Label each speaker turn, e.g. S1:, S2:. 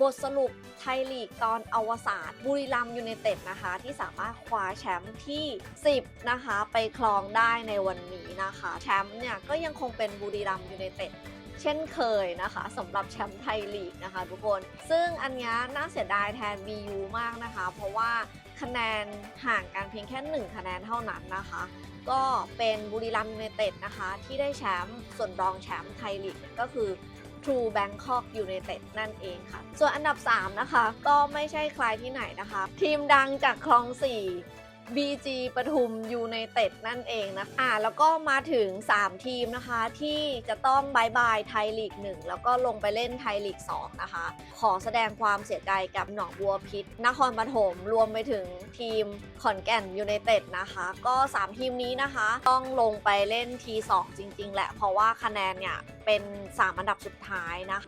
S1: บทสรุปไทยลีกตอนอวสานบุรีรัมยูไนเต็ดนะคะ ที่สามารถคว้าแชมป์ที่ 10 นะคะ ไปครองได้ในวันนี้นะคะ แชมป์เนี่ยก็ยังคงเป็นบุรีรัมยูไนเต็ดเช่นเคยนะคะสำหรับแชมป์ไทยลีกนะคะทุกคน ซึ่งอันนี้น่าเสียดายแทน BU มากนะคะ เพราะว่าคะแนนห่างกันเพียงแค่ 1 คะแนนเท่านั้นนะคะ ก็เป็นบุรีรัมย์ยูไนเต็ดนะคะ ที่ได้แชมป์ส่วนรองแชมป์ไทยลีกก็คือ True Bangkok United นั่นเองค่ะ ส่วนอันดับ 3 นะคะ ก็ไม่ใช่ใครที่ไหนนะคะ ทีมดังจากคลอง 4 BG ปทุมยูไนเต็ดนั่นเองนะอ่าแล้วก็มาถึง 3 ทีมนะคะ ที่จะต้องบายบายไทยลีก 1 แล้วก็ลงไปเล่นไทยลีก 2 นะคะ ขอแสดงความเสียใจกับหนองบัวพิษนครปฐมรวมไปถึงทีมขอนแก่นยูไนเต็ดนะคะ ก็ 3 ทีมนี้นะคะ ต้องลงไปเล่นที 2 จริง ๆ แหละ เพราะว่าคะแนนเนี่ย เป็น 3 อันดับสุดท้ายนะ